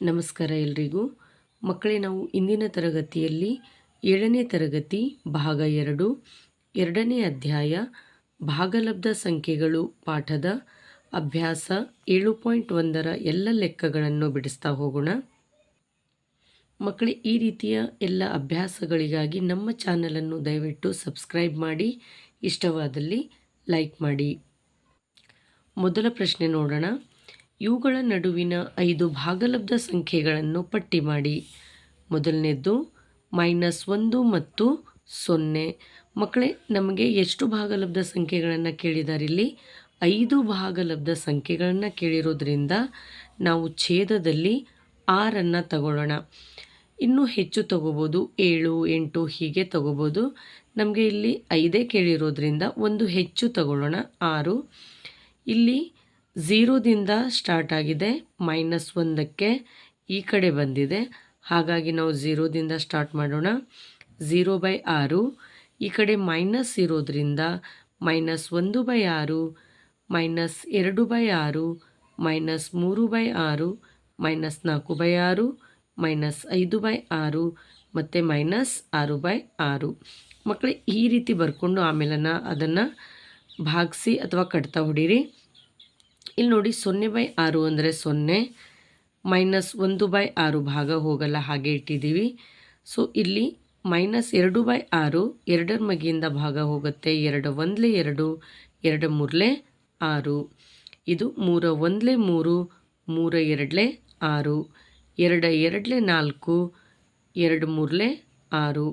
ನಮಸ್ಕಾರ ಎಲ್ರಿಗೂ. ಮಕ್ಕಳೇ, ನಾವು ಇಂದಿನ ತರಗತಿಯಲ್ಲಿ ಏಳನೇ ತರಗತಿ ಭಾಗ ಎರಡು, ಎರಡನೇ ಅಧ್ಯಾಯ ಭಾಗಲಬ್ಧ ಸಂಖ್ಯೆಗಳು ಪಾಠದ ಅಭ್ಯಾಸ ಏಳು ಪಾಯಿಂಟ್ ಒಂದರ ಎಲ್ಲ ಲೆಕ್ಕಗಳನ್ನು ಬಿಡಿಸ್ತಾ ಹೋಗೋಣ. ಮಕ್ಕಳೇ, ಈ ರೀತಿಯ ಎಲ್ಲ ಅಭ್ಯಾಸಗಳಿಗಾಗಿ ನಮ್ಮ ಚಾನಲನ್ನು ದಯವಿಟ್ಟು ಸಬ್ಸ್ಕ್ರೈಬ್ ಮಾಡಿ, ಇಷ್ಟವಾದಲ್ಲಿ ಲೈಕ್ ಮಾಡಿ. ಮೊದಲ ಪ್ರಶ್ನೆ ನೋಡೋಣ. ಇವುಗಳ ನಡುವಿನ ಐದು ಭಾಗಲಬ್ಧ ಸಂಖ್ಯೆಗಳನ್ನು ಪಟ್ಟಿ ಮಾಡಿ. ಮೊದಲನೇದ್ದು, ಮೈನಸ್ ಒಂದು ಮತ್ತು ಸೊನ್ನೆ. ಮಕ್ಕಳೇ, ನಮಗೆ ಎಷ್ಟು ಭಾಗಲಬ್ಧ ಸಂಖ್ಯೆಗಳನ್ನು ಕೇಳಿದ್ದಾರೆ ಇಲ್ಲಿ? ಐದು ಭಾಗಲಬ್ಧ ಸಂಖ್ಯೆಗಳನ್ನು ಕೇಳಿರೋದ್ರಿಂದ ನಾವು ಛೇದದಲ್ಲಿ ಆರನ್ನು ತಗೊಳ್ಳೋಣ. ಇನ್ನೂ ಹೆಚ್ಚು ತಗೋಬೋದು, ಏಳು, ಎಂಟು ಹೀಗೆ ತಗೋಬೋದು. ನಮಗೆ ಇಲ್ಲಿ ಐದೇ ಕೇಳಿರೋದ್ರಿಂದ ಒಂದು ಹೆಚ್ಚು ತಗೊಳ್ಳೋಣ, ಆರು. ಇಲ್ಲಿ ಝೀರೋದಿಂದ ಸ್ಟಾರ್ಟ್ ಆಗಿದೆ, ಮೈನಸ್ ಒಂದಕ್ಕೆ ಈ ಕಡೆ ಬಂದಿದೆ. ಹಾಗಾಗಿ ನಾವು ಝೀರೋದಿಂದ ಸ್ಟಾರ್ಟ್ ಮಾಡೋಣ. ಝೀರೋ ಬೈ ಆರು, ಈ ಕಡೆ ಮೈನಸ್ ಇರೋದ್ರಿಂದ ಮೈನಸ್ ಒಂದು ಬೈ ಆರು, ಮೈನಸ್ ಎರಡು ಬೈ ಆರು, ಮೈನಸ್ ಮೂರು ಬೈ ಆರು, ಮೈನಸ್ ನಾಲ್ಕು ಬೈ ಆರು, ಮೈನಸ್ ಐದು ಬೈ ಆರು, ಮತ್ತು ಮೈನಸ್ ಆರು ಬೈ ಆರು. ಮಕ್ಕಳು, ಈ ರೀತಿ ಬರ್ಕೊಂಡು ಆಮೇಲೆ ಅದನ್ನು ಭಾಗಿಸಿ ಅಥವಾ ಕಟ್ತಾ ಹೊಡೀರಿ. ಇಲ್ಲಿ ನೋಡಿ ಸೊನ್ನೆ ಬೈ ಆರು ಅಂದರೆ ಸೊನ್ನೆ, ಮೈನಸ್ ಒಂದು ಬೈ ಆರು ಭಾಗ ಹೋಗಲ್ಲ ಹಾಗೆ ಇಟ್ಟಿದ್ದೀವಿ. ಸೊ ಇಲ್ಲಿ ಮೈನಸ್ ಎರಡು ಬೈ ಆರು, ಎರಡರ ಮಗಿಯಿಂದ ಭಾಗ ಹೋಗುತ್ತೆ. ಎರಡು ಒಂದಲೇ ಎರಡು ಎರಡು ಮೂರಲೇ ಆರು. ಇದು ಮೂರ ಒಂದಲೇ ಮೂರು, ಮೂರ ಎರಡಲೇ ಆರು. ಎರಡ ಎರಡಲೇ ನಾಲ್ಕು, ಎರಡು ಮೂರಲೇ ಆರು.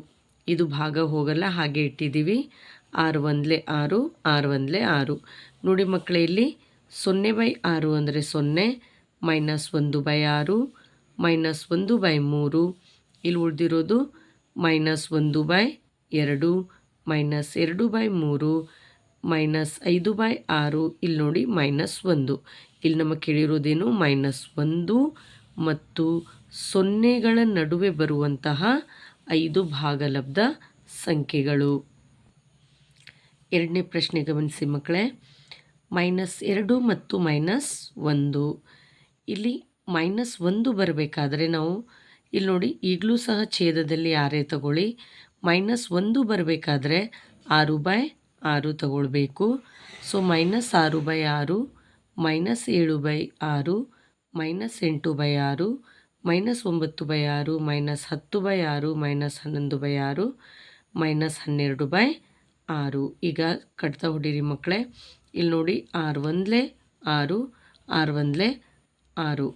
ಇದು ಭಾಗ ಹೋಗಲ್ಲ ಹಾಗೆ ಇಟ್ಟಿದ್ದೀವಿ. ಆರು ಒಂದಲೇ ಆರು ಆರು ಒಂದಲೇ ಆರು. ನೋಡಿ ಮಕ್ಕಳೇ, ಇಲ್ಲಿ ಸೊನ್ನೆ ಬೈ ಆರು ಅಂದರೆ ಸೊನ್ನೆ, ಮೈನಸ್ ಒಂದು ಬೈ ಆರು, ಮೈನಸ್ ಒಂದು ಬೈ ಮೂರು. ಇಲ್ಲಿ ಉಳಿದಿರೋದು ಮೈನಸ್ ಒಂದು ಬೈ ಎರಡು, ಮೈನಸ್ ಎರಡು ಬೈ ಮೂರು, ಮೈನಸ್ ಐದು ಬೈ ಆರು. ಇಲ್ಲಿ ನೋಡಿ ಮೈನಸ್ ಒಂದು. ಇಲ್ಲಿ ನಮಗೆ ಕೇಳಿರೋದೇನು? ಮೈನಸ್ ಒಂದು ಮತ್ತು ಸೊನ್ನೆಗಳ ನಡುವೆ ಬರುವಂತಹ ಐದು ಭಾಗಲಬ್ಧ ಸಂಖ್ಯೆಗಳು. ಎರಡನೇ ಪ್ರಶ್ನೆ ಗಮನಿಸಿ ಮಕ್ಕಳೇ. ಮೈನಸ್ ಎರಡು ಮತ್ತು ಮೈನಸ್ ಒಂದು. ಇಲ್ಲಿ ಮೈನಸ್ ಒಂದು ಬರಬೇಕಾದ್ರೆ ನಾವು ಇಲ್ಲಿ ನೋಡಿ, ಈಗಲೂ ಸಹ ಛೇದದಲ್ಲಿ ಆರೇ ತಗೊಳ್ಳಿ. ಮೈನಸ್ ಒಂದು ಬರಬೇಕಾದ್ರೆ ಆರು ಬೈ ಆರು ತಗೊಳ್ಬೇಕು. ಸೊ, ಮೈನಸ್ ಆರು ಬೈ ಆರು, ಮೈನಸ್ ಏಳು ಬೈ ಆರು, ಮೈನಸ್ ಎಂಟು ಬೈ ಆರು, ಮೈನಸ್ ಒಂಬತ್ತು ಬೈ ಆರು, ಮೈನಸ್ ಹತ್ತು ಬೈ ಆರು, ಮೈನಸ್ ಹನ್ನೊಂದು ಬೈ ಆರು, ಮೈನಸ್ ಹನ್ನೆರಡು ಬೈ ಆರು. ಈಗ ಕಟ್ತಾ ಹೊಡೀರಿ ಮಕ್ಕಳೇ. ಇಲ್ಲಿ ನೋಡಿ ಆರು ಒಂದಲೇ, ಆರು ಆರು ಒಂದಲೇ, ಆರು.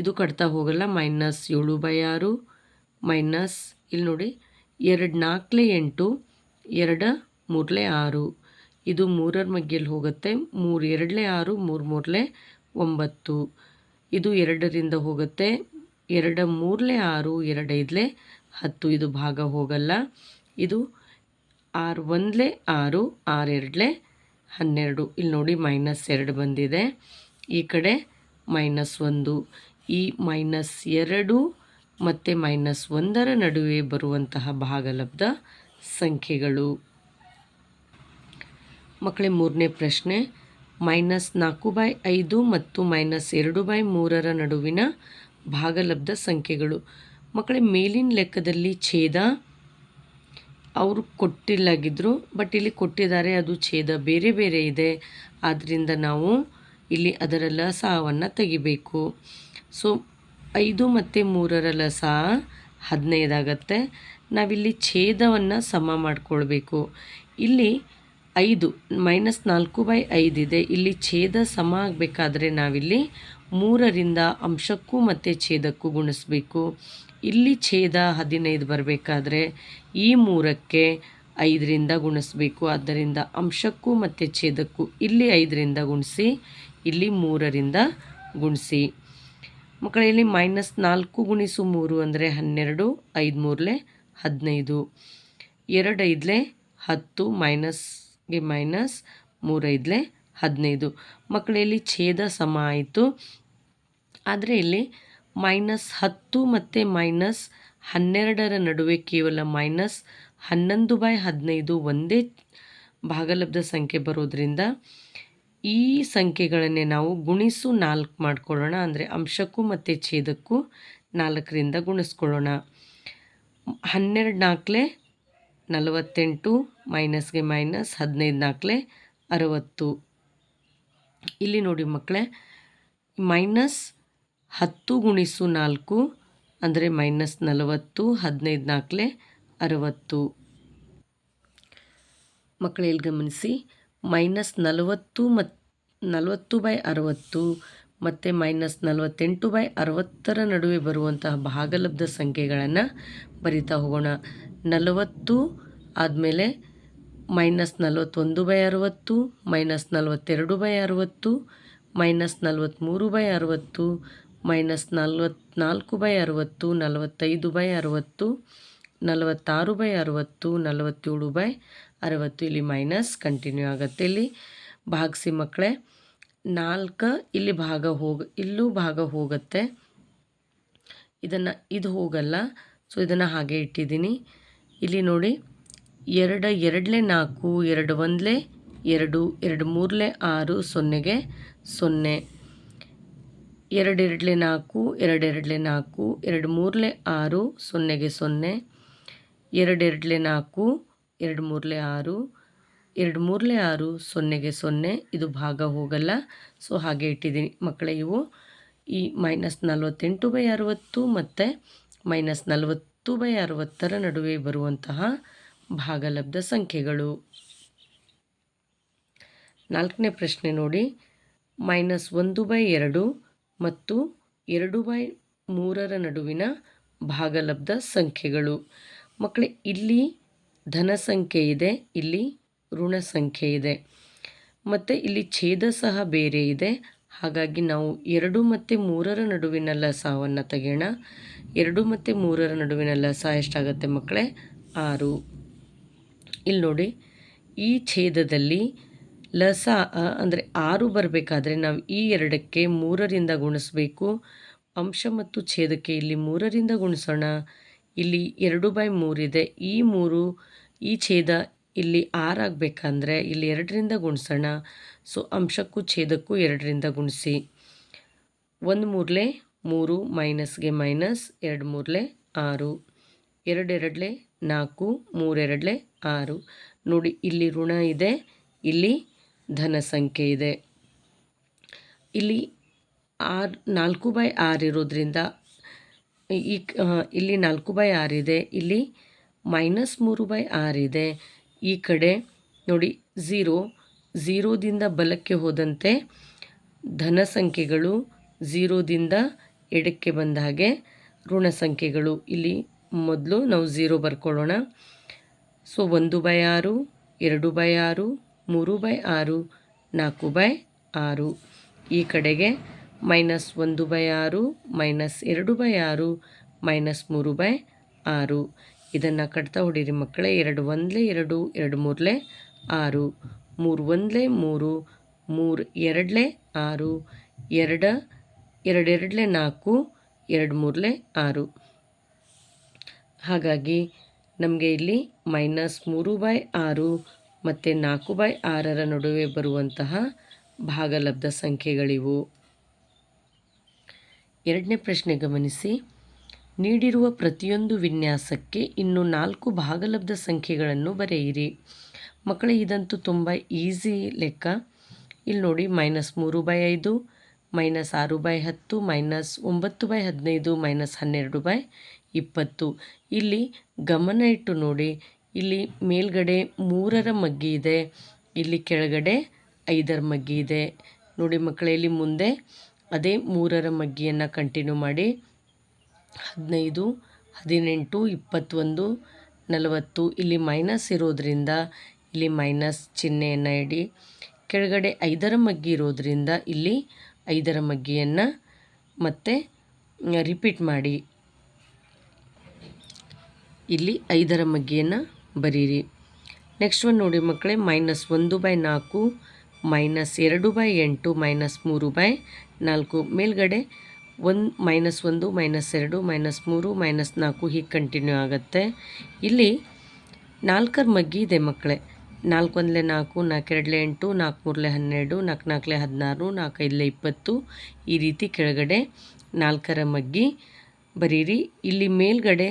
ಇದು ಕಟ್ತಾ ಹೋಗಲ್ಲ, ಮೈನಸ್ ಏಳು ಬೈ ಆರು, ಮೈನಸ್ ಇಲ್ಲಿ ನೋಡಿ ಎರಡು ನಾಲ್ಕಲೆ ಎಂಟು, ಎರಡು ಮೂರಲೆ ಆರು. ಇದು ಮೂರರ ಮಗ್ಗಿಯಲ್ಲಿ ಹೋಗುತ್ತೆ, ಮೂರು ಎರಡಲೆ ಆರು, ಮೂರು ಮೂರಲೆ ಒಂಬತ್ತು. ಇದು ಎರಡರಿಂದ ಹೋಗುತ್ತೆ, ಎರಡು ಮೂರಲೇ ಆರು, ಎರಡು ಐದಲೇ ಹತ್ತು. ಇದು ಭಾಗ ಹೋಗಲ್ಲ. ಇದು ಆರು ಒಂದಲೇ ಆರು ಆರು ಎರಡಲೇ ಹನ್ನೆರಡು. ಇಲ್ಲಿ ನೋಡಿ ಮೈನಸ್ ಎರಡು ಬಂದಿದೆ. ಈ ಕಡೆ ಮೈನಸ್ ಒಂದು. ಈ ಮೈನಸ್ ಎರಡು ಮತ್ತು ಮೈನಸ್ ಒಂದರ ನಡುವೆ ಬರುವಂತಹ ಭಾಗಲಬ್ಧ ಸಂಖ್ಯೆಗಳು. ಮಕ್ಕಳೇ, ಮೂರನೇ ಪ್ರಶ್ನೆ. ಮೈನಸ್ ನಾಲ್ಕು ಬೈ ಐದು ಮತ್ತು ಮೈನಸ್ ಎರಡು ಬೈ ಮೂರರ ನಡುವಿನ ಭಾಗಲಬ್ಧ ಸಂಖ್ಯೆಗಳು. ಮಕ್ಕಳೇ, ಮೇಲಿನ ಲೆಕ್ಕದಲ್ಲಿ ಛೇದ ಅವರು ಕೊಟ್ಟಿಲ್ಲಾಗಿದ್ದರು ಬಟ್ ಇಲ್ಲಿ ಕೊಟ್ಟಿದ್ದಾರೆ ಅದು ಛೇದ ಬೇರೆ ಬೇರೆ ಇದೆ. ಆದ್ದರಿಂದ ನಾವು ಇಲ್ಲಿ ಅದರ ಲಸವನ್ನು ತೆಗಿಬೇಕು. ಸೊ ಐದು ಮತ್ತು ಮೂರರ ಲಸ ಹದಿನೈದಾಗತ್ತೆ. ನಾವಿಲ್ಲಿ ಛೇದವನ್ನು ಸಮ ಮಾಡಿಕೊಳ್ಬೇಕು. ಇಲ್ಲಿ ಐದು ಮೈನಸ್ ನಾಲ್ಕು ಬೈ ಐದಿದೆ ಇಲ್ಲಿ ಛೇದ ಸಮ ಆಗಬೇಕಾದ್ರೆ ನಾವಿಲ್ಲಿ ಮೂರರಿಂದ ಅಂಶಕ್ಕೂ ಮತ್ತು ಛೇದಕ್ಕೂ ಗುಣಿಸಬೇಕು. ಇಲ್ಲಿ ಛೇದ ಹದಿನೈದು ಬರಬೇಕಾದ್ರೆ ಈ ಮೂರಕ್ಕೆ ಐದರಿಂದ ಗುಣಿಸಬೇಕು. ಆದ್ದರಿಂದ ಅಂಶಕ್ಕೂ ಮತ್ತು ಛೇದಕ್ಕೂ ಇಲ್ಲಿ ಐದರಿಂದ ಗುಣಿಸಿ, ಇಲ್ಲಿ ಮೂರರಿಂದ ಗುಣಿಸಿ. ಮಕ್ಕಳಲ್ಲಿ ಮೈನಸ್ ನಾಲ್ಕು ಗುಣಿಸು ಮೂರು ಅಂದರೆ ಹನ್ನೆರಡು, ಐದು ಮೂರಲೆ ಹದಿನೈದು. ಎರಡು ಐದಲೆ ಹತ್ತು ಮೈನಸ್ಗೆ ಮೈನಸ್ ಮೂರೈದಲೆ ಹದಿನೈದು. ಮಕ್ಕಳಲ್ಲಿ ಛೇದ ಸಮ ಆಯಿತು. ಆದರೆ ಇಲ್ಲಿ ಮೈನಸ್ ಹತ್ತು ಮತ್ತು ಮೈನಸ್ ಹನ್ನೆರಡರ ನಡುವೆ ಕೇವಲ ಮೈನಸ್ ಹನ್ನೊಂದು ಬೈ ಹದಿನೈದು ಒಂದೇ ಭಾಗಲಬ್ಧ ಸಂಖ್ಯೆ ಬರೋದರಿಂದ ಈ ಸಂಖ್ಯೆಗಳನ್ನೇ ನಾವು ಗುಣಿಸು ನಾಲ್ಕು ಮಾಡಿಕೊಳ್ಳೋಣ. ಅಂದರೆ ಅಂಶಕ್ಕೂ ಮತ್ತು ಛೇದಕ್ಕೂ ನಾಲ್ಕರಿಂದ ಗುಣಿಸ್ಕೊಳ್ಳೋಣ. ಹನ್ನೆರಡು ನಾಲ್ಕಲೆ ನಲವತ್ತೆಂಟು ಮೈನಸ್ಗೆ ಮೈನಸ್ ಹದಿನೈದು ನಾಲ್ಕಲೆ ಅರವತ್ತು. ಇಲ್ಲಿ ನೋಡಿ ಮಕ್ಕಳೇ ಮೈನಸ್ ಹತ್ತು ಗುಣಿಸು ನಾಲ್ಕು ಅಂದರೆ ಮೈನಸ್ ನಲವತ್ತು, ಹದಿನೈದು ನಾಲ್ಕಲೆ ಅರವತ್ತು. ಮಕ್ಕಳಲ್ಲಿ ಗಮನಿಸಿ ಮೈನಸ್ ನಲವತ್ತು ಮತ್ತು ನಲವತ್ತು ಬೈ ಅರವತ್ತು ಮತ್ತು ಮೈನಸ್ ನಲವತ್ತೆಂಟು ಬೈ ಅರವತ್ತರ ನಡುವೆ ಬರುವಂತಹ ಭಾಗಲಬ್ಧ ಸಂಖ್ಯೆಗಳನ್ನು ಬರಿತಾ ಹೋಗೋಣ. ನಲವತ್ತು ಆದಮೇಲೆ ಮೈನಸ್ ನಲವತ್ತೊಂದು ಬೈ ಅರವತ್ತು, ಮೈನಸ್ ನಲವತ್ತೆರಡು ಬೈ ಅರವತ್ತು, ಮೈನಸ್ ನಲವತ್ತ್ಮೂರು ಬೈ ಅರವತ್ತು, ಮೈನಸ್ ನಲ್ವತ್ನಾಲ್ಕು ಬೈ ಅರವತ್ತು, ನಲವತ್ತೈದು ಬೈ ಅರವತ್ತು, ನಲವತ್ತಾರು ಬೈ ಅರವತ್ತು, ನಲವತ್ತೇಳು ಬೈ ಅರವತ್ತು. ಇಲ್ಲಿ ಮೈನಸ್ ಕಂಟಿನ್ಯೂ ಆಗುತ್ತೆ ಇಲ್ಲಿ. ಭಾಗಿಸಿ ಮಕ್ಕಳೇ, ನಾಲ್ಕು ಇಲ್ಲಿ ಭಾಗ ಹೋಗ, ಇಲ್ಲೂ ಭಾಗ ಹೋಗುತ್ತೆ. ಇದನ್ನು, ಇದು ಹೋಗಲ್ಲ. ಸೊ ಇದನ್ನು ಹಾಗೆ ಇಟ್ಟಿದ್ದೀನಿ. ಇಲ್ಲಿ ನೋಡಿ. ಎರಡು ಎರಡಲೇ ನಾಲ್ಕು, ಎರಡು ಒಂದಲೇ ಎರಡು ಎರಡು ಮೂರಲೇ ಆರು ಸೊನ್ನೆಗೆ ಸೊನ್ನೆ. ಎರಡು ಎರಡಲೇ ನಾಲ್ಕು, ಎರಡು ಎರಡಲೇ ನಾಲ್ಕು, ಎರಡು ಮೂರಲೇ ಆರು ಸೊನ್ನೆಗೆ ಸೊನ್ನೆ. ಎರಡು ಎರಡಲೇ ನಾಲ್ಕು, ಎರಡು ಮೂರಲೇ ಆರು, ಎರಡು ಮೂರಲೇ ಆರು ಸೊನ್ನೆಗೆ ಸೊನ್ನೆ. ಇದು ಭಾಗ ಹೋಗಲ್ಲ. ಸೊ, ಹಾಗೆ ಇಟ್ಟಿದ್ದೀನಿ. ಮಕ್ಕಳೇ, ಇವು ಈ ಮೈನಸ್ ನಲವತ್ತೆಂಟು ಬೈ ಅರುವತ್ತು ಮತ್ತು ಮೈನಸ್ ನಲವತ್ತು ಬೈ ಅರುವತ್ತರ ನಡುವೆ ಬರುವಂತಹ ಭಾಗಲಬ್ಧ ಸಂಖ್ಯೆಗಳು. ನಾಲ್ಕನೇ ಪ್ರಶ್ನೆ ನೋಡಿ. ಮೈನಸ್ ಒಂದು ಬೈ ಎರಡು ಮತ್ತು ಎರಡು ಬೈ ಮೂರರ ನಡುವಿನ ಭಾಗಲಬ್ಧ ಸಂಖ್ಯೆಗಳು. ಮಕ್ಕಳೇ, ಇಲ್ಲಿ ಧನ ಸಂಖ್ಯೆ ಇದೆ, ಇಲ್ಲಿ ಋಣ ಸಂಖ್ಯೆ ಇದೆ. ಮತ್ತು ಇಲ್ಲಿ ಛೇದ ಸಹ ಬೇರೆ ಇದೆ. ಹಾಗಾಗಿ ನಾವು ಎರಡು ಮತ್ತು ಮೂರರ ನಡುವಿನ ಲಸವನ್ನು ತೆಗೆಯೋಣ. ಎರಡು ಮತ್ತು ಮೂರರ ನಡುವಿನ ಲಸ ಎಷ್ಟಾಗುತ್ತೆ ಮಕ್ಕಳೇ? ಆರು. ಇಲ್ಲಿ ನೋಡಿ, ಈ ಛೇದದಲ್ಲಿ ಲಸ ಅಂದರೆ ಆರು ಬರಬೇಕಾದ್ರೆ ನಾವು ಈ ಎರಡಕ್ಕೆ ಮೂರರಿಂದ ಗುಣಿಸ್ಬೇಕು. ಅಂಶ ಮತ್ತು ಛೇದಕ್ಕೆ ಇಲ್ಲಿ ಮೂರರಿಂದ ಗುಣಿಸೋಣ. ಇಲ್ಲಿ ಎರಡು ಬೈ ಮೂರಿದೆ ಈ ಮೂರು, ಈ ಛೇದ ಇಲ್ಲಿ ಆರಾಗಬೇಕಂದ್ರೆ ಇಲ್ಲಿ ಎರಡರಿಂದ ಗುಣಿಸೋಣ. ಸೊ, ಅಂಶಕ್ಕೂ ಛೇದಕ್ಕೂ ಎರಡರಿಂದ ಗುಣಿಸಿ. ಒಂದು ಮೂರಲೆ ಮೂರು ಮೈನಸ್ಗೆ ಮೈನಸ್ ಎರಡು ಮೂರಲೆ ಆರು. ಎರಡೆರಡಲೆ ನಾಲ್ಕು, ಮೂರೆರಡಲೆ ಆರು. ನೋಡಿ, ಇಲ್ಲಿ ಋಣ ಇದೆ, ಇಲ್ಲಿ ಧನ ಸಂಖ್ಯೆ ಇದೆ. ಇಲ್ಲಿ ಆರು, ನಾಲ್ಕು ಬೈ ಆರು ಇರೋದ್ರಿಂದ ಈ ಇಲ್ಲಿ ನಾಲ್ಕು ಬೈ ಆರಿದೆ ಇಲ್ಲಿ ಮೈನಸ್ ಮೂರು ಬೈ ಆರಿದೆ ಈ ಕಡೆ ನೋಡಿ, ಝೀರೋ, ಝೀರೋದಿಂದ ಬಲಕ್ಕೆ ಹೋದಂತೆ ಧನ ಸಂಖ್ಯೆಗಳು ಝೀರೋದಿಂದ ಎಡಕ್ಕೆ ಬಂದ ಹಾಗೆ ಋಣ ಸಂಖ್ಯೆಗಳು. ಇಲ್ಲಿ ಮೊದಲು ನಾವು ಝೀರೋ ಬರ್ಕೊಳ್ಳೋಣ. ಸೊ ಒಂದು ಬೈ ಆರು, ಎರಡು ಬೈ ಆರು, ಮೂರು ಬೈ ಆರು, ನಾಲ್ಕು ಬೈ ಆರು. ಈ ಕಡೆಗೆ ಮೈನಸ್ ಒಂದು ಬೈ ಆರು, ಮೈನಸ್ ಎರಡು ಬೈ ಆರು, ಮೈನಸ್ ಮೂರು ಬೈ ಆರು. ಇದನ್ನು ಕಟ್ತಾ ಹೊಡೀರಿ ಮಕ್ಕಳೇ, ಎರಡು ಒಂದಲೇ ಎರಡು ಎರಡು ಮೂರಲೇ ಆರು. ಮೂರು ಒಂದಲೇ ಮೂರು ಮೂರು ಎರಡಲೇ ಆರು, ಎರಡ ಎರಡೆರಡಲೇ ನಾಲ್ಕು, ಎರಡು ಮೂರಲೇ ಆರು. ಹಾಗಾಗಿ ನಮಗೆ ಇಲ್ಲಿ ಮೈನಸ್ ಮೂರು ಬೈ ಆರು ಮತ್ತು ನಾಲ್ಕು ಬೈ ಆರರ ನಡುವೆ ಬರುವಂತಹ ಭಾಗಲಬ್ಧ ಸಂಖ್ಯೆಗಳಿವು. ಎರಡನೇ ಪ್ರಶ್ನೆ ಗಮನಿಸಿ. ನೀಡಿರುವ ಪ್ರತಿಯೊಂದು ವಿನ್ಯಾಸಕ್ಕೆ ಇನ್ನು ನಾಲ್ಕು ಭಾಗಲಬ್ಧ ಸಂಖ್ಯೆಗಳನ್ನು ಬರೆಯಿರಿ. ಮಕ್ಕಳ, ಇದಂತೂ ತುಂಬ ಈಸಿ ಲೆಕ್ಕ. ಇಲ್ಲಿ ನೋಡಿ ಮೈನಸ್ ಮೂರು ಬೈ ಐದು ಮೈನಸ್ ಆರು ಬೈ ಹತ್ತು ಮೈನಸ್ ಒಂಬತ್ತು ಬೈ ಹದಿನೈದು ಮೈನಸ್ ಹನ್ನೆರಡು ಬೈ ಇಪ್ಪತ್ತು. ಇಲ್ಲಿ ಗಮನ ಇಟ್ಟು ನೋಡಿ. ಇಲ್ಲಿ ಮೇಲ್ಗಡೆ ಮೂರರ ಮಗ್ಗಿ ಇದೆ. ಇಲ್ಲಿ ಕೆಳಗಡೆ ಐದರ ಮಗ್ಗಿ ಇದೆ. ನೋಡಿ ಮಕ್ಕಳೇ, ಇಲ್ಲಿ ಮುಂದೆ ಅದೇ ಮೂರರ ಮಗ್ಗಿಯನ್ನು ಕಂಟಿನ್ಯೂ ಮಾಡಿ. ಹದಿನೈದು, ಹದಿನೆಂಟು, ಇಪ್ಪತ್ತೊಂದು, ನಲವತ್ತು. ಇಲ್ಲಿ ಮೈನಸ್ ಇರೋದರಿಂದ, ಇಲ್ಲಿ ಮೈನಸ್ ಚಿಹ್ನೆಯನ್ನು ಇಡಿ. ಕೆಳಗಡೆ ಐದರ ಮಗ್ಗಿ ಇರೋದರಿಂದ ಇಲ್ಲಿ ಐದರ ಮಗ್ಗಿಯನ್ನು ಮತ್ತೆ, ರಿಪೀಟ್ ಮಾಡಿ. ಇಲ್ಲಿ ಐದರ ಮಗ್ಗಿಯನ್ನು ಬರೀರಿ. ನೆಕ್ಸ್ಟ್ ಒಂದು ನೋಡಿ ಮಕ್ಕಳೇ ಮೈನಸ್ ಒಂದು ಬೈ ನಾಲ್ಕು ಮೈನಸ್ ಎರಡು ಬೈ ಎಂಟು ಮೈನಸ್ ಮೂರು ಬೈ ನಾಲ್ಕು. ಮೇಲ್ಗಡೆ ಒಂದು ಮೈನಸ್ ಒಂದು ಮೈನಸ್ ಎರಡು ಮೈನಸ್ ಮೂರು ಮೈನಸ್ ನಾಲ್ಕು ಹೀಗೆ ಕಂಟಿನ್ಯೂ ಆಗುತ್ತೆ. ಇಲ್ಲಿ ನಾಲ್ಕರ ಮಗ್ಗಿ ಇದೆ ಮಕ್ಕಳೇ. ನಾಲ್ಕು ಒಂದಲೇ ನಾಲ್ಕು ನಾಲ್ಕೆರಡಲೆ ಎಂಟು, ನಾಲ್ಕು ಮೂರಲೆ ಹನ್ನೆರಡು, ನಾಲ್ಕು ನಾಲ್ಕಲೆ ಹದಿನಾರು ನಾಲ್ಕೈದಲೆ ಇಪ್ಪತ್ತು. ಈ ರೀತಿ ಕೆಳಗಡೆ ನಾಲ್ಕರ ಮಗ್ಗಿ ಬರೀರಿ. ಇಲ್ಲಿ ಮೇಲ್ಗಡೆ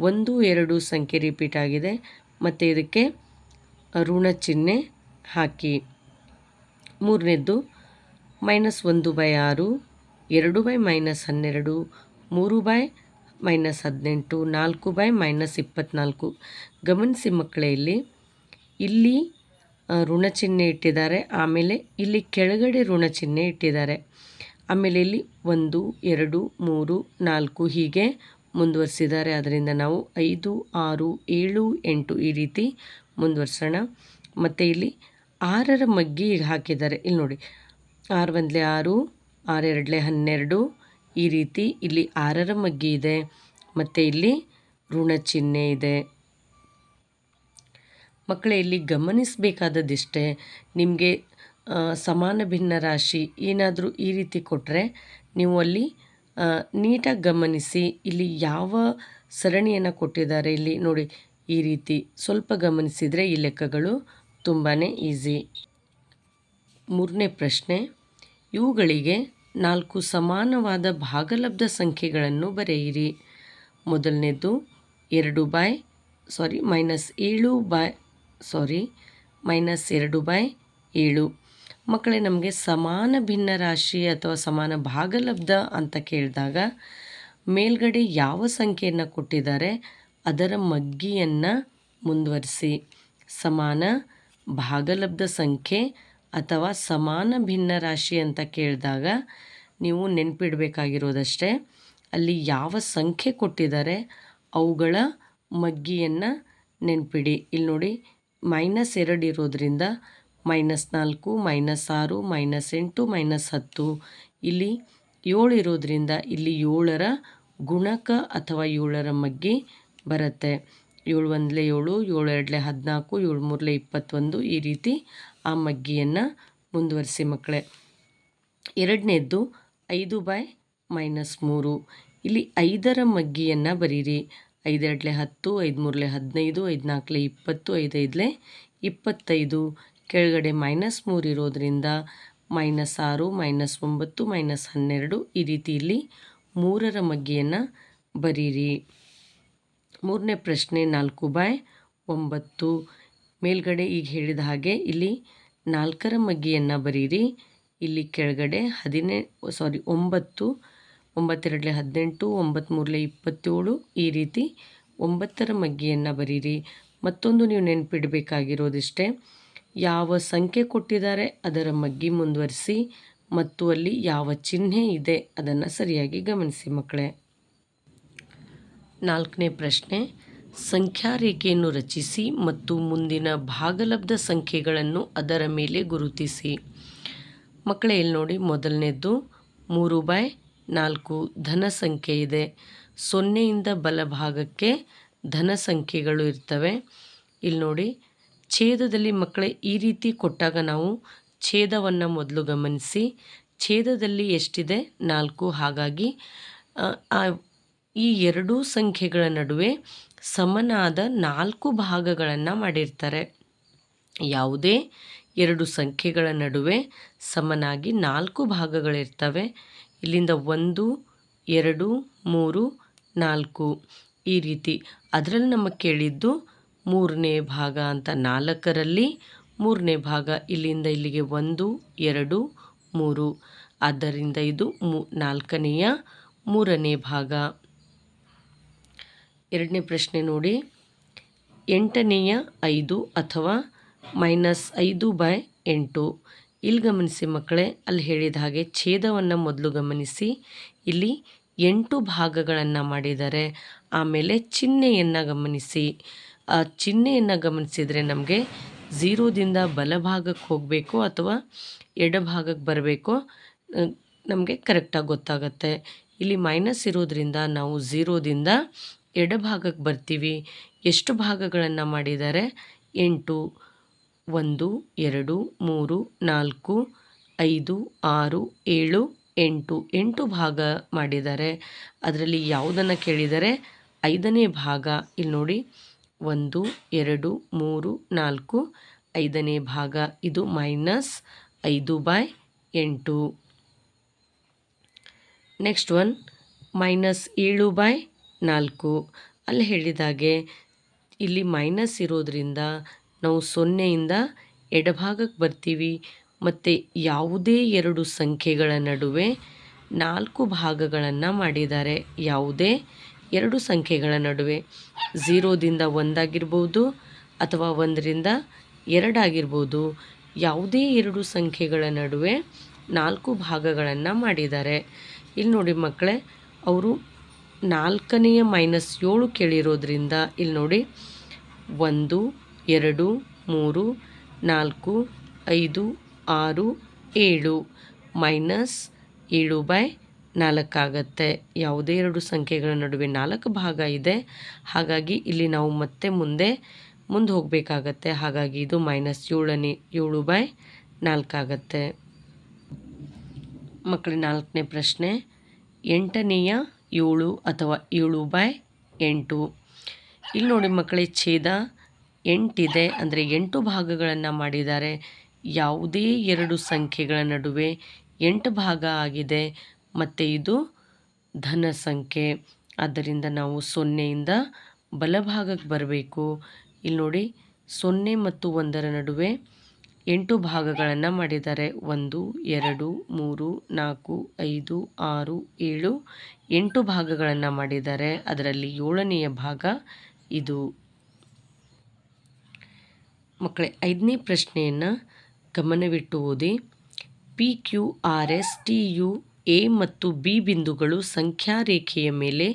ಒಂದು, ಎರಡು ಸಂಖ್ಯೆ ರಿಪೀಟ್ ಆಗಿದೆ. ಮತ್ತು ಇದಕ್ಕೆ ಋಣ ಚಿಹ್ನೆ ಹಾಕಿ. ಮೂರನೇದ್ದು ಮೈನಸ್ ಒಂದು ಬೈ ಆರು, ಎರಡು ಬೈ ಮೈನಸ್ ಹನ್ನೆರಡು, ಮೂರು ಬೈ ಮೈನಸ್ ಹದಿನೆಂಟು, ನಾಲ್ಕು ಬೈ ಮೈನಸ್ ಇಪ್ಪತ್ತ್ನಾಲ್ಕು ಗಮನಿಸಿ ಮಕ್ಕಳೇ, ಇಲ್ಲಿ ಇಲ್ಲಿ ಋಣ ಚಿಹ್ನೆ ಇಟ್ಟಿದ್ದಾರೆ. ಆಮೇಲೆ ಇಲ್ಲಿ ಕೆಳಗಡೆ ಋಣ ಚಿಹ್ನೆ ಇಟ್ಟಿದ್ದಾರೆ. ಆಮೇಲೆ ಇಲ್ಲಿ ಒಂದು, ಎರಡು, ಮೂರು, ನಾಲ್ಕು ಹೀಗೆ ಮುಂದುವರಿಸಿದ್ದಾರೆ. ಅದರಿಂದ ನಾವು ಐದು, ಆರು, ಏಳು, ಎಂಟು ಈ ರೀತಿ ಮುಂದುವರಿಸೋಣ. ಮತ್ತು ಇಲ್ಲಿ ಆರರ ಮಗ್ಗಿ ಹಾಕಿದ್ದಾರೆ. ಇಲ್ಲಿ ನೋಡಿ, ಆರು ಒಂದಲೇ ಆರು ಆರೆರಡಲೆ ಹನ್ನೆರಡು ಈ ರೀತಿ ಇಲ್ಲಿ ಆರರ ಮಗ್ಗಿ ಇದೆ. ಮತ್ತು ಇಲ್ಲಿ ಋಣ ಚಿಹ್ನೆ ಇದೆ. ಮಕ್ಕಳೇ, ಇಲ್ಲಿ ಗಮನಿಸಬೇಕಾದದ್ದಿಷ್ಟೇ, ನಿಮಗೆ ಸಮಾನ ಭಿನ್ನ ರಾಶಿ ಏನಾದರೂ ಈ ರೀತಿ ಕೊಟ್ಟರೆ ನೀವು ಅಲ್ಲಿ ನೀಟಾಗಿ ಗಮನಿಸಿ ಇಲ್ಲಿ ಯಾವ ಸರಣಿಯನ್ನು ಕೊಟ್ಟಿದ್ದಾರೆ ಇಲ್ಲಿ ನೋಡಿ. ಈ ರೀತಿ ಸ್ವಲ್ಪ ಗಮನಿಸಿದರೆ ಈ ಲೆಕ್ಕಗಳು ತುಂಬಾ ಈಸಿ. ಮೂರನೇ ಪ್ರಶ್ನೆ, ಇವುಗಳಿಗೆ ನಾಲ್ಕು ಸಮಾನವಾದ ಭಾಗಲಬ್ಧ ಸಂಖ್ಯೆಗಳನ್ನು ಬರೆಯಿರಿ. ಮೊದಲನೇದು ಎರಡು ಬಾಯ್ ಸಾರಿ ಮೈನಸ್ ಏಳು ಬಾಯ್ ಸಾರಿ ಮೈನಸ್ ಎರಡು ಬಾಯ್, ಏಳು. ಮಕ್ಕಳೇ, ನಮಗೆ ಸಮಾನ ಭಿನ್ನ ರಾಶಿ ಅಥವಾ ಸಮಾನ ಭಾಗಲಬ್ಧ ಅಂತ ಕೇಳಿದಾಗ, ಮೇಲ್ಗಡೆ ಯಾವ ಸಂಖ್ಯೆಯನ್ನು ಕೊಟ್ಟಿದ್ದಾರೆ, ಅದರ ಮಗ್ಗಿಯನ್ನು ಮುಂದುವರಿಸಿ. ಸಮಾನ ಭಾಗಲಬ್ಧ ಸಂಖ್ಯೆ ಅಥವಾ ಸಮಾನ ಭಿನ್ನ ರಾಶಿ ಅಂತ ಕೇಳಿದಾಗ, ನೀವು ನೆನಪಿಡಬೇಕಾಗಿರೋದಷ್ಟೇ, ಅಲ್ಲಿ ಯಾವ ಸಂಖ್ಯೆ ಕೊಟ್ಟಿದ್ದಾರೆ, ಅವುಗಳ ಮಗ್ಗಿಯನ್ನು ನೆನಪಿಡಿ. ಇಲ್ಲಿ ನೋಡಿ ಮೈನಸ್ ಎರಡು ಇರೋದರಿಂದ ಮೈನಸ್ ನಾಲ್ಕು, ಮೈನಸ್ ಆರು, ಮೈನಸ್ ಎಂಟು, ಮೈನಸ್ ಹತ್ತು. ಇಲ್ಲಿ ಏಳು ಇರೋದರಿಂದ ಇಲ್ಲಿ ಏಳರ ಗುಣಕ ಅಥವಾ ಏಳರ ಮಗ್ಗಿ ಬರುತ್ತೆ. ಏಳು ಒಂದಲೇ ಏಳು ಏಳು ಎರಡಲೇ ಹದಿನಾಲ್ಕು, ಏಳು ಮೂರಲೇ ಇಪ್ಪತ್ತೊಂದು ಈ ರೀತಿ ಆ ಮಗ್ಗಿಯನ್ನು ಮುಂದುವರಿಸಿ ಮಕ್ಕಳೇ. ಎರಡನೇದ್ದು ಐದು ಬೈ ಮೈನಸ್ ಮೂರು. ಇಲ್ಲಿ ಐದರ ಮಗ್ಗಿಯನ್ನು ಬರೀರಿ. ಐದೆರಡಲೆ ಹತ್ತು, ಐದು ಮೂರಲೆ ಹದಿನೈದು, ಐದು ನಾಲ್ಕಲೆ ಇಪ್ಪತ್ತು ಐದೈದಲೆ ಇಪ್ಪತ್ತೈದು. ಕೆಳಗಡೆ ಮೈನಸ್ ಮೂರು ಇರೋದರಿಂದ ಮೈನಸ್ ಆರು, ಮೈನಸ್ ಒಂಬತ್ತು, ಮೈನಸ್ ಹನ್ನೆರಡು ಈ ರೀತಿ ಇಲ್ಲಿ ಮೂರರ ಮಗ್ಗಿಯನ್ನು ಬರೀರಿ. ಮೂರನೇ ಪ್ರಶ್ನೆ ನಾಲ್ಕು ಬಾಯ್ ಒಂಬತ್ತು. ಮೇಲ್ಗಡೆ ಈಗ ಹೇಳಿದ ಹಾಗೆ ಇಲ್ಲಿ ನಾಲ್ಕರ ಮಗ್ಗಿಯನ್ನು ಬರೀರಿ. ಇಲ್ಲಿ ಕೆಳಗಡೆ ಹದಿನೆ ಸಾರಿ ಒಂಬತ್ತು, ಒಂಬತ್ತೆರಡಲೆ ಹದಿನೆಂಟು ಒಂಬತ್ತು ಮೂರಲೆ ಇಪ್ಪತ್ತೇಳು ಈ ರೀತಿ ಒಂಬತ್ತರ ಮಗ್ಗಿಯನ್ನು ಬರೀರಿ. ಮತ್ತೊಂದು ನೀವು ನೆನಪಿಡಬೇಕಾಗಿರೋದಿಷ್ಟೇ ಯಾವ ಸಂಖ್ಯೆ ಕೊಟ್ಟಿದ್ದಾರೆ ಅದರ ಮಗ್ಗಿ ಮುಂದುವರಿಸಿ ಮತ್ತು ಅಲ್ಲಿ ಯಾವ ಚಿಹ್ನೆ ಇದೆ ಅದನ್ನು ಸರಿಯಾಗಿ ಗಮನಿಸಿ ಮಕ್ಕಳೇ. ನಾಲ್ಕನೇ ಪ್ರಶ್ನೆ ಸಂಖ್ಯಾ ರೇಖೆಯನ್ನು ರಚಿಸಿ ಮತ್ತು ಮುಂದಿನ ಭಾಗಲಬ್ಧ ಸಂಖ್ಯೆಗಳನ್ನು ಅದರ ಮೇಲೆ ಗುರುತಿಸಿ. ಮಕ್ಕಳೇ, ಇಲ್ಲಿ ನೋಡಿ, ಮೊದಲನೇದ್ದು ಮೂರು ಬೈ ನಾಲ್ಕು ಧನ ಸಂಖ್ಯೆ ಇದೆ. ಸೊನ್ನೆಯಿಂದ ಬಲಭಾಗಕ್ಕೆ ಧನ ಸಂಖ್ಯೆಗಳು ಇರ್ತವೆ. ಇಲ್ಲಿ ನೋಡಿ ಛೇದದಲ್ಲಿ ಮಕ್ಕಳೇ ಈ ರೀತಿ ಕೊಟ್ಟಾಗ ನಾವು ಛೇದವನ್ನು ಮೊದಲು ಗಮನಿಸಿ. ಛೇದದಲ್ಲಿ ಎಷ್ಟಿದೆ? ನಾಲ್ಕು. ಹಾಗಾಗಿ ಈ ಎರಡೂ ಸಂಖ್ಯೆಗಳ ನಡುವೆ ಸಮನಾದ ನಾಲ್ಕು ಭಾಗಗಳನ್ನು ಮಾಡಿರ್ತಾರೆ. ಯಾವುದೇ ಎರಡು ಸಂಖ್ಯೆಗಳ ನಡುವೆ ಸಮನಾಗಿ ನಾಲ್ಕು ಭಾಗಗಳಿರ್ತವೆ. ಇಲ್ಲಿಂದ ಒಂದು, ಎರಡು, ಮೂರು, ನಾಲ್ಕು ಈ ರೀತಿ. ಅದರಲ್ಲಿ ನಮಗೆ ಕೇಳಿದ್ದು ಮೂರನೇ ಭಾಗ ಅಂತ ನಾಲ್ಕರಲ್ಲಿ ಮೂರನೇ ಭಾಗ ಇಲ್ಲಿಂದ ಇಲ್ಲಿಗೆ ಒಂದು, ಎರಡು, ಮೂರು. ಆದ್ದರಿಂದ ಇದು ಮೂ, ನಾಲ್ಕನೆಯ ಮೂರನೇ ಭಾಗ. ಎರಡನೇ ಪ್ರಶ್ನೆ ನೋಡಿ. ಎಂಟನೆಯ ಐದು ಅಥವಾ ಮೈನಸ್ ಐದು ಬೈ ಎಂಟು. ಇಲ್ಲಿ ಗಮನಿಸಿ ಮಕ್ಕಳೇ, ಅಲ್ಲಿ ಹೇಳಿದ ಹಾಗೆ ಛೇದವನ್ನು ಮೊದಲು ಗಮನಿಸಿ. ಇಲ್ಲಿ ಎಂಟು ಭಾಗಗಳನ್ನು ಮಾಡಿದ್ದಾರೆ ಆಮೇಲೆ ಚಿಹ್ನೆಯನ್ನು ಗಮನಿಸಿ. ಆ ಚಿಹ್ನೆಯನ್ನು ಗಮನಿಸಿದರೆ ನಮಗೆ ಝೀರೋದಿಂದ ಬಲಭಾಗಕ್ಕೆ ಹೋಗಬೇಕು ಅಥವಾ ಎಡಭಾಗಕ್ಕೆ ಬರಬೇಕು ನಮಗೆ ಕರೆಕ್ಟಾಗಿ ಗೊತ್ತಾಗುತ್ತೆ. ಇಲ್ಲಿ ಮೈನಸ್ ಇರೋದ್ರಿಂದ ನಾವು ಝೀರೋದಿಂದ ಎಡಭಾಗಕ್ಕೆ ಬರ್ತೀವಿ. ಎಷ್ಟು ಭಾಗಗಳನ್ನು ಮಾಡಿದ್ದಾರೆ? ಎಂಟು, ಒಂದು, ಎರಡು, ಮೂರು, ನಾಲ್ಕು, ಐದು, ಆರು, ಏಳು, ಎಂಟು ಎಂಟು ಭಾಗ ಮಾಡಿದ್ದಾರೆ. ಅದರಲ್ಲಿ ಯಾವುದನ್ನು ಕೇಳಿದರೆ ಐದನೇ ಭಾಗ. ಇಲ್ಲಿ ನೋಡಿ ಒಂದು, ಎರಡು, ಮೂರು, ನಾಲ್ಕು, ಐದನೇ ಭಾಗ. ಇದು ಮೈನಸ್ ಐದು ಬೈ ಎಂಟು. ನೆಕ್ಸ್ಟ್ ಒನ್, ಮೈನಸ್ ಏಳು ಬೈ ನಾಲ್ಕು. ಅಲ್ಲಿ ಹೇಳಿದಾಗೆ ಇಲ್ಲಿ ಮೈನಸ್ ಇರೋದ್ರಿಂದ ನಾವು ಸೊನ್ನೆಯಿಂದ ಎಡಭಾಗಕ್ಕೆ ಬರ್ತೀವಿ. ಮತ್ತು ಯಾವುದೇ ಎರಡು ಸಂಖ್ಯೆಗಳ ನಡುವೆ ನಾಲ್ಕು ಭಾಗಗಳನ್ನು ಮಾಡಿದ್ದಾರೆ. ಯಾವುದೇ ಎರಡು ಸಂಖ್ಯೆಗಳ ನಡುವೆ ಝೀರೋದಿಂದ ಒಂದಾಗಿರ್ಬೋದು ಅಥವಾ ಒಂದರಿಂದ ಎರಡಾಗಿರ್ಬೋದು ಯಾವುದೇ ಎರಡು ಸಂಖ್ಯೆಗಳ ನಡುವೆ ನಾಲ್ಕು ಭಾಗಗಳನ್ನು ಮಾಡಿದ್ದಾರೆ. ಇಲ್ಲಿ ನೋಡಿ ಮಕ್ಕಳೇ ಅವರು ನಾಲ್ಕನೆಯ ಮೈನಸ್ ಏಳು ಕೇಳಿರೋದ್ರಿಂದ ಇಲ್ಲಿ ನೋಡಿ ಒಂದು, ಎರಡು, ಮೂರು, ನಾಲ್ಕು, ಐದು, ಆರು, ಏಳು ಮೈನಸ್ ಏಳು ಬೈ ನಾಲ್ಕಾಗತ್ತೆ. ಯಾವುದೇ ಎರಡು ಸಂಖ್ಯೆಗಳ ನಡುವೆ ನಾಲ್ಕು ಭಾಗ ಇದೆ. ಹಾಗಾಗಿ ಇಲ್ಲಿ ನಾವು ಮತ್ತೆ ಮುಂದೆ ಮುಂದೆ ಹೋಗಬೇಕಾಗತ್ತೆ. ಹಾಗಾಗಿ ಇದು ಮೈನಸ್ ಏಳನೇ, ಏಳು ಬೈ ನಾಲ್ಕಾಗತ್ತೆ. ಮಕ್ಕಳ, ನಾಲ್ಕನೇ ಪ್ರಶ್ನೆ. ಎಂಟನೆಯ ಏಳು ಅಥವಾ ಏಳು ಬೈ ಎಂಟು. ಇಲ್ಲಿ ನೋಡಿ ಮಕ್ಕಳೇ, ಛೇದ ಎಂಟಿದೆ. ಅಂದರೆ ಎಂಟು ಭಾಗಗಳನ್ನು ಮಾಡಿದ್ದಾರೆ. ಯಾವುದೇ ಎರಡು ಸಂಖ್ಯೆಗಳ ನಡುವೆ ಎಂಟು ಭಾಗ ಆಗಿದೆ. ಮತ್ತು ಇದು ಧನ ಸಂಖ್ಯೆ. ಆದ್ದರಿಂದ ನಾವು ಸೊನ್ನೆಯಿಂದ ಬಲಭಾಗಕ್ಕೆ ಬರಬೇಕು. ಇಲ್ಲಿ ನೋಡಿ, ಸೊನ್ನೆ ಮತ್ತು ಒಂದರ ನಡುವೆ ಎಂಟು ಭಾಗಗಳನ್ನು ಮಾಡಿದ್ದಾರೆ. ಒಂದು, ಎರಡು, ಮೂರು, ನಾಲ್ಕು, ಐದು, ಆರು, ಏಳು, ಎಂಟು ಭಾಗಗಳನ್ನು ಮಾಡಿದ್ದಾರೆ. ಅದರಲ್ಲಿ ಏಳನೆಯ ಭಾಗ ಇದು. ಮಕ್ಕಳೇ, ಐದನೇ ಪ್ರಶ್ನೆಯನ್ನು ಗಮನವಿಟ್ಟು ಓದಿ. P Q R S T U A ಮತ್ತು ಬಿ ಬಿಂದುಗಳು ಸಂಖ್ಯಾ ರೇಖೆಯ ಮೇಲೆ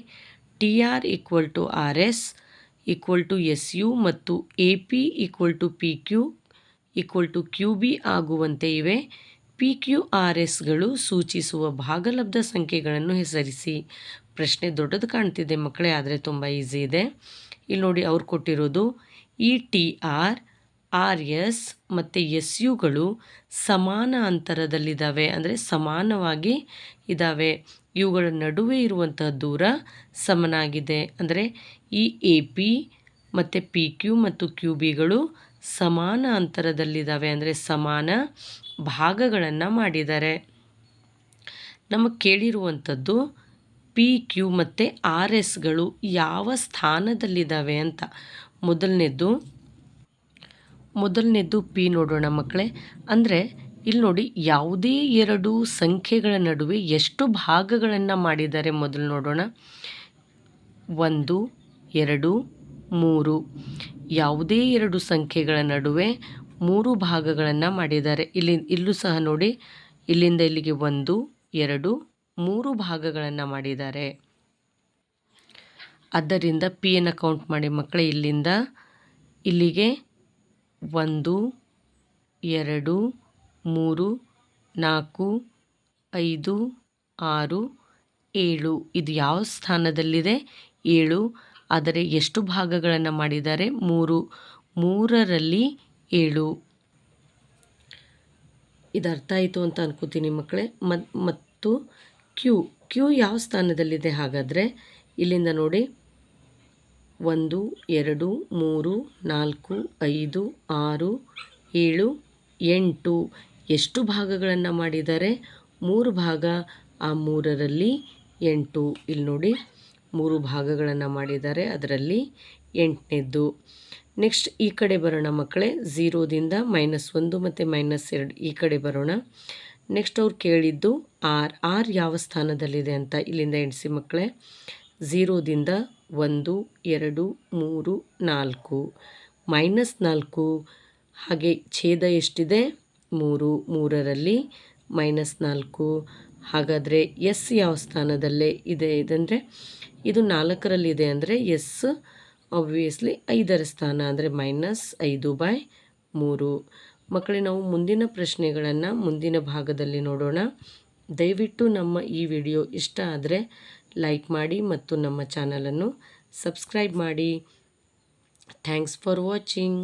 T R equal to R S equal to S U ಮತ್ತು A P equal to P Q equal to Q B ಆಗುವಂತೆ ಇವೆ. ಪಿ ಕ್ಯೂ ಆರ್ ಎಸ್ಗಳು ಸೂಚಿಸುವ ಭಾಗಲಬ್ಧ ಸಂಖ್ಯೆಗಳನ್ನು ಹೆಸರಿಸಿ. ಪ್ರಶ್ನೆ ದೊಡ್ಡದು ಕಾಣ್ತಿದೆ ಮಕ್ಕಳೇ, ಆದರೆ ತುಂಬ ಈಸಿ ಇದೆ. ಇಲ್ಲಿ ನೋಡಿ ಅವ್ರು ಕೊಟ್ಟಿರೋದು ಇ ಟಿ ಆರ್ ಆರ್ ಎಸ್ ಮತ್ತು ಎಸ್ ಯುಗಳು ಸಮಾನ ಅಂತರದಲ್ಲಿದ್ದಾವೆ. ಅಂದರೆ ಸಮಾನವಾಗಿ ಇದ್ದಾವೆ. ಇವುಗಳ ನಡುವೆ ಇರುವಂತಹ ದೂರ ಸಮನಾಗಿದೆ. ಅಂದರೆ ಈ ಎ ಪಿ ಮತ್ತು ಪಿ ಕ್ಯೂ ಮತ್ತು ಕ್ಯೂ ಬಿಗಳು ಸಮಾನ ಅಂತರದಲ್ಲಿದ್ದಾವೆ. ಅಂದರೆ ಸಮಾನ ಭಾಗಗಳನ್ನು ಮಾಡಿದ್ದಾರೆ. ನಮಗೆ ಕೇಳಿರುವಂಥದ್ದು ಪಿ ಕ್ಯೂ ಮತ್ತು ಆರ್ ಎಸ್ಗಳು ಯಾವ ಸ್ಥಾನದಲ್ಲಿದ್ದಾವೆ ಅಂತ. ಮೊದಲನೇದು ಮೊದಲನೇದು ಪಿ ನೋಡೋಣ ಮಕ್ಕಳೇ. ಅಂದರೆ ಇಲ್ಲಿ ನೋಡಿ ಯಾವುದೇ ಎರಡು ಸಂಖ್ಯೆಗಳ ನಡುವೆ ಎಷ್ಟು ಭಾಗಗಳನ್ನು ಮಾಡಿದ್ದಾರೆ ಮೊದಲು ನೋಡೋಣ. ಒಂದು, ಎರಡು, ಮೂರು. ಯಾವುದೇ ಎರಡು ಸಂಖ್ಯೆಗಳ ನಡುವೆ ಮೂರು ಭಾಗಗಳನ್ನು ಮಾಡಿದ್ದಾರೆ. ಇಲ್ಲಿ, ಇಲ್ಲೂ ಸಹ ನೋಡಿ. ಇಲ್ಲಿಂದ ಇಲ್ಲಿಗೆ ಒಂದು, ಎರಡು, ಮೂರು ಭಾಗಗಳನ್ನು ಮಾಡಿದ್ದಾರೆ. ಆದ್ದರಿಂದ ಪಿ ಅನ್ನು ಕೌಂಟ್ ಮಾಡಿ ಮಕ್ಕಳೇ ಇಲ್ಲಿಂದ ಇಲ್ಲಿಗೆ ಒಂದು, ಎರಡು, ಮೂರು, ನಾಲ್ಕು, ಐದು, ಆರು, ಏಳು. ಇದು ಯಾವ ಸ್ಥಾನದಲ್ಲಿದೆ? ಏಳು. ಆದರೆ ಎಷ್ಟು ಭಾಗಗಳನ್ನು ಮಾಡಿದ್ದಾರೆ? ಮೂರು. ಮೂರರಲ್ಲಿ ಏಳು. ಇದು ಅರ್ಥ ಆಯಿತು ಅಂತ ಅನ್ಕೋತೀನಿ ಮಕ್ಕಳೇ. ಮತ್ತು ಕ್ಯೂ. ಕ್ಯೂ ಯಾವ ಸ್ಥಾನದಲ್ಲಿದೆ ಹಾಗಾದರೆ? ಇಲ್ಲಿಂದ ನೋಡಿ. ಒಂದು, ಎರಡು, ಮೂರು, ನಾಲ್ಕು, ಐದು, ಆರು, ಏಳು, ಎಂಟು ಎಷ್ಟು ಭಾಗಗಳನ್ನು ಮಾಡಿದ್ದಾರೆ? ಮೂರು ಭಾಗ. ಆ ಮೂರರಲ್ಲಿ ಎಂಟು. ಇಲ್ಲಿ ನೋಡಿ, ಮೂರು ಭಾಗಗಳನ್ನು ಮಾಡಿದ್ದಾರೆ. ಅದರಲ್ಲಿ ಎಂಟನೇದ್ದು. ನೆಕ್ಸ್ಟ್ ಈ ಕಡೆ ಬರೋಣ ಮಕ್ಕಳೇ. ಝೀರೋದಿಂದ ಮೈನಸ್ ಒಂದು ಮತ್ತು ಮೈನಸ್ ಎರಡು ಈ ಕಡೆ ಬರೋಣ. ನೆಕ್ಸ್ಟ್ ಅವ್ರು ಕೇಳಿದ್ದು ಆರ್. ಆರ್ ಯಾವ ಸ್ಥಾನದಲ್ಲಿದೆ ಅಂತ ಇಲ್ಲಿಂದ ಎಣಿಸಿ ಮಕ್ಕಳೇ. ಝೀರೋದಿಂದ ಒಂದು, ಎರಡು, ಮೂರು, ನಾಲ್ಕು. ಮೈನಸ್ ನಾಲ್ಕು, ಹಾಗೆ ಛೇದ ಎಷ್ಟಿದೆ? ಮೂರು, ಮೂರರಲ್ಲಿ ಮೈನಸ್ ನಾಲ್ಕು. ಹಾಗಾದರೆ ಎಸ್ ಯಾವ ಸ್ಥಾನದಲ್ಲೇ ಇದೆ ಇದಂದರೆ, ಇದು ನಾಲ್ಕರಲ್ಲಿದೆ ಅಂದರೆ ಎಸ್ ಆಬ್ವಿಯಸ್ಲಿ ಐದರ ಸ್ಥಾನ ಅಂದರೆ ಮೈನಸ್ ಐದು ಬೈ ಮೂರು. ಮಕ್ಕಳೇ, ನಾವು ಮುಂದಿನ ಪ್ರಶ್ನೆಗಳನ್ನು ಮುಂದಿನ ಭಾಗದಲ್ಲಿ ನೋಡೋಣ. ದಯವಿಟ್ಟು ನಮ್ಮ ಈ ವಿಡಿಯೋ ಇಷ್ಟ ಆದರೆ ಲೈಕ್ ಮಾಡಿ ಮತ್ತು ನಮ್ಮ ಚಾನಲನ್ನು ಸಬ್ಸ್ಕ್ರೈಬ್ ಮಾಡಿ. Thanks for watching